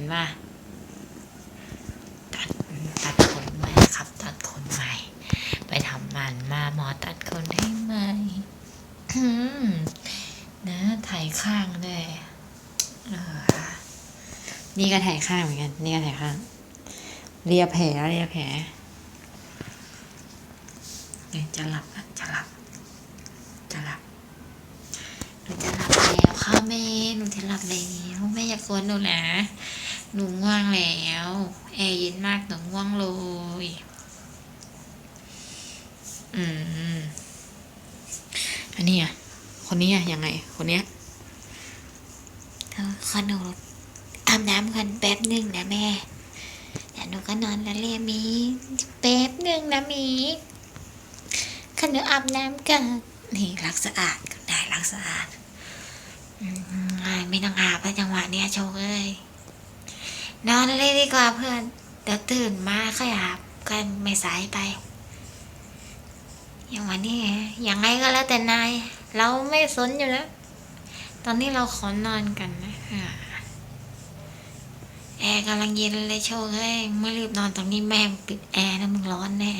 ห็นป่ะตัดตัดขนใหม่ครับ ตัดขนใหม่ ไปทำมันมาหมอตัดขนให้ใหม่นะถ่ายข้างด้วยนี่ก็ถ่ายข้างเหมือนกันนี่ก็ถ่ายข้างเรียแผลเรียแผลเนี่ยจะหลับจะหลับจะหลับหนูจะหลับแล้วค่ะแม่หนูจะหลับแล้วแม่อย่ากวนหนูนะ หนูง่วงแล้ว แอร์เย็นมากหนูง่วงเลย อืม อันนี้อะ คนนี้อะยังไง คนเนี้ยขอหนูอาบน้ำกันแป๊บหนึ่งนะแม่เดี๋ยวหนูก็นอนแล้วเลยมีแป๊บหนึ่งนะมีขอหนูอาบน้ำกันนี่รักสะอาดก็ได้รักสะอาดอไม่ต้องอาบแล้วจังหวะเนี้ยโชคเอ้ย นอนเลยดีกว่าเพื่อน เดี๋ยวตื่นมาค่อยอาบกันไม่สายไป อย่างวันนี้ยังไงก็แล้วแต่นาย เราไม่สนอยู่แล้ว ตอนนี้เราขอนอนกันนะแอร์กำลังเย็นเลยโชคเอ้ยไม่รีบนอนตรงนี้แม่ปิดแอร์นะมึงร้อนแน่